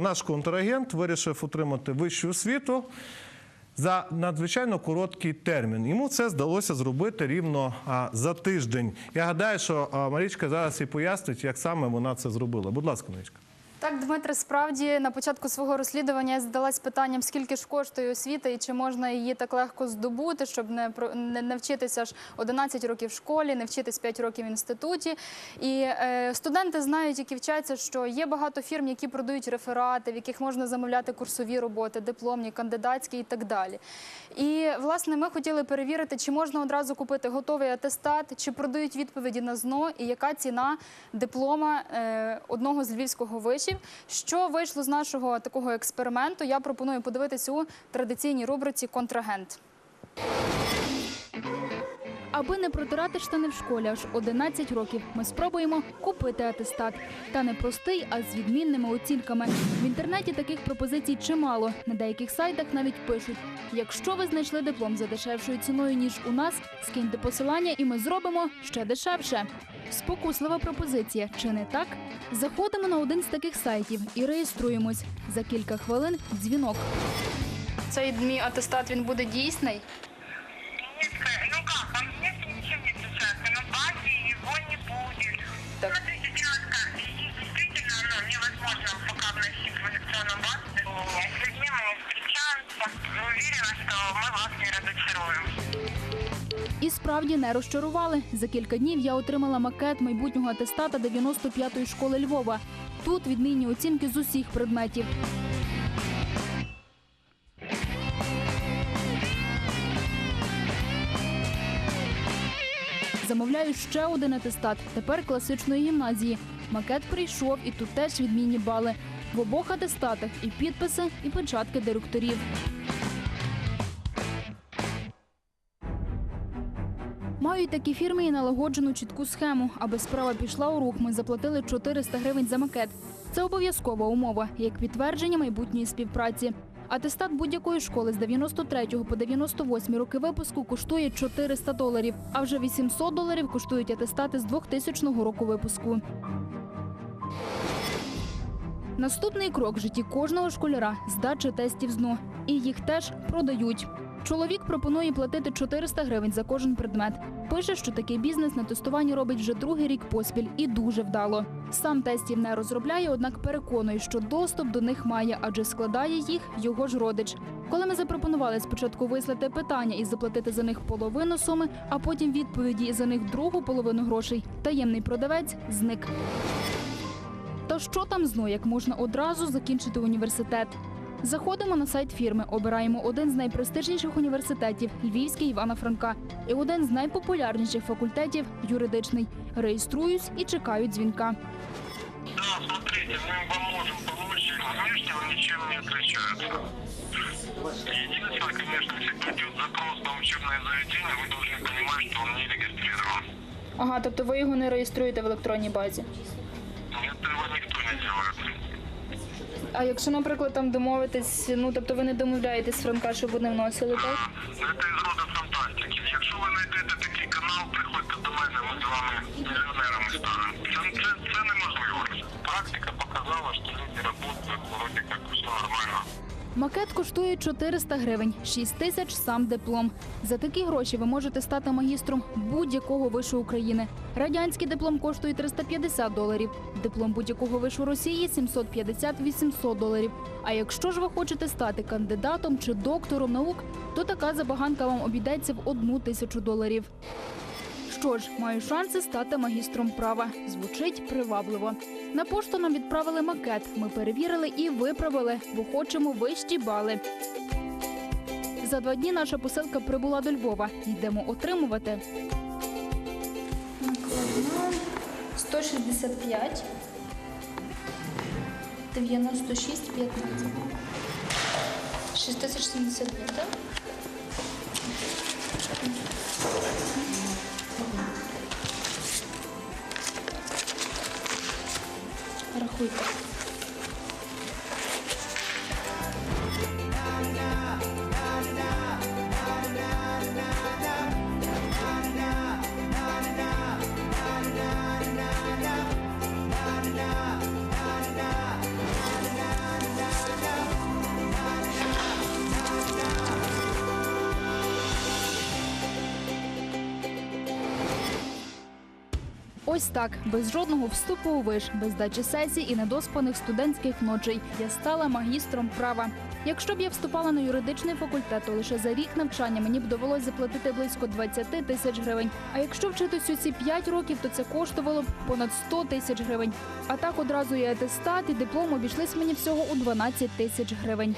Наш контрагент вирішив отримати вищу освіту за надзвичайно короткий термін. Йому це здалося зробити рівно за тиждень. Я гадаю, що Марічка зараз і пояснить, як саме вона це зробила. Будь ласка, Марічка. Так, Дмитре, справді на початку свого розслідування я задалась питанням, скільки ж коштує освіта і чи можна її так легко здобути, щоб не не, не вчитися ж 11 років в школі, не вчитись 5 років в інституті. І е, студенти знають, які вчаться, що є багато фірм, які продають реферати, в яких можна замовляти курсові роботи, дипломні, кандидатські і так далі. І власне ми хотіли перевірити, чи можна одразу купити готовий атестат, чи продають відповіді на ЗНО, і яка ціна диплома е, одного з львівського вишів. Що вийшло з нашого такого експерименту? Я пропоную подивитися у традиційній рубриці Контрагент. Аби не протирати штани в школі аж 11 років, ми спробуємо купити атестат. Та не простий, а з відмінними оцінками. В інтернеті таких пропозицій чимало. На деяких сайтах навіть пишуть: якщо ви знайшли диплом за дешевшою ціною, ніж у нас, скиньте посилання, і ми зробимо ще дешевше. Спокуслива пропозиція, чи не так? Заходимо на один з таких сайтів і реєструємось. За кілька хвилин дзвінок. Цей мій атестат він буде дійсний. Уверена, что мы вас не разочаруем. І справді не розчарували. За кілька днів я отримала макет майбутнього атестата 95-ї школи Львова. Тут відмінні оцінки з усіх предметів. Замовляю ще один атестат, тепер класичної гімназії. Макет прийшов, і тут теж відмінні бали. В обох атестатах і підписи, і печатки директорів. Мають такі фірми і налагоджену чітку схему. Аби справа пішла у рух, ми заплатили 400 гривень за макет. Це обов'язкова умова, як підтвердження майбутньої співпраці. Атестат будь-якої школи з 93 по 98 роки випуску коштує 400 доларів, а вже 800 доларів коштують атестати з 2000 року випуску. Наступний крок в житті кожного школяра здача тестів ЗНО. І їх теж продають. Чоловік пропонує платити 400 гривень за кожен предмет. Пише, що такий бізнес на тестуванні робить вже другий рік поспіль і дуже вдало. Сам тестів не розробляє, однак переконує, що доступ до них має, адже складає їх його ж родич. Коли ми запропонували спочатку вислати питання і заплатити за них половину суми, а потім відповіді за них другу половину грошей, таємний продавець зник. Та що там зно, як можна одразу закінчити університет? Заходимо на сайт фірми, обираємо один з найпрестижніших університетів Львівський Івана Франка і один з найпопулярніших факультетів юридичний. Реєструюсь і чекаю дзвінка. Да, смотрите, мы вам можем помочь. Внешне он ничем не отличается. Единственное, конечно, если придет запрос на учебное заведение, вы должны понимать, что он не регистрирован. Ага, тобто ви його не реєструєте в електронній базі. А якщо, наприклад, там домовитись, ну тобто ви не домовляєтесь з Франка, щоб вони вносили, так? Це із роду фантастики. Якщо ви знайдете такий канал, приходьте до мене, ми з вами мільйонерами станемо. Це, це, це неможливо. Практика показала, що люди працюють, вроді як все нормально. Макет коштує 400 гривень, 6 тисяч сам диплом. За такі гроші ви можете стати магістром будь-якого вишу України. Радянський диплом коштує 350 доларів. Диплом будь-якого вишу Росії 750-800 доларів. А якщо ж ви хочете стати кандидатом чи доктором наук, то така забаганка вам обійдеться в одну тисячу доларів. Що ж, маю шанси стати магістром права. Звучить привабливо. На пошту нам відправили макет. Ми перевірили і виправили, бо хочемо вищі бали. За два дні наша посилка прибула до Львова. Йдемо отримувати. Накладна 165 96 15. 6072, так? Рахуйте. Ось так, без жодного вступу у виш, без дачі сесій і недоспаних студентських ночей. Я стала магістром права. Якщо б я вступала на юридичний факультет, то лише за рік навчання мені б довелось заплатити близько 20 тисяч гривень. А якщо вчитись усі 5 років, то це коштувало б понад 100 тисяч гривень. А так одразу і атестат, і диплом обійшлись мені всього у 12 тисяч гривень.